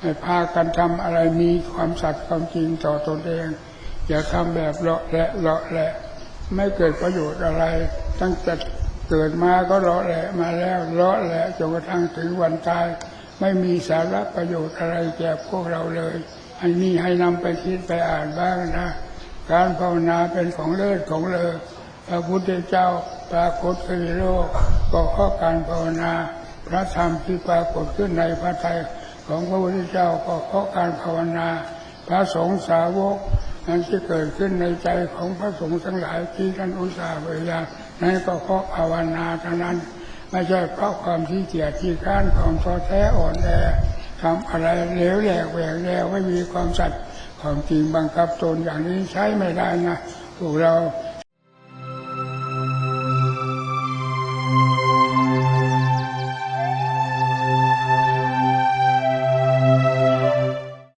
ให้พากันทำอะไรมีความสัตย์ความจริงต่อตนเอง อย่าทำแบบเลาะและเลาะแหละ ไม่เกิดประโยชน์อะไร ตั้งแต่เกิดมาก็เลาะแหละมาแล้วเลาะแหละจนกระทั่งถึงวันตาย ไม่มีสาระประโยชน์อะไรแก่พวกเราเลยอันนี้ให้นำไปคิดไปอ่านบ้างนะการภาวนาเป็นของเลิศของเลอพระพุทธเจ้าปรากฏขึ้นในโลกก็เพราะการภาวนา พระธรรมที่ปรากฏขึ้นในพระทัย ของพระพุทธเจ้าก็เพราะการภาวนา พระสงฆ์สาวกนั้นที่เกิดขึ้นในใจของพระสงฆ์ทั้งหลายที่ท่านอุตส่าห์พยายามนั่นก็เพราะภาวนาเท่านั้น ไม่ใช่เพราะความที่เกียจที่ข้านความท้อแท้อ่อนแอทำอะไรเหลวแหลกแหวกแนวไม่มีความสัตย์ความจริงบังคับตนอย่างนี้ใช้ไม่ได้นะพวกเรา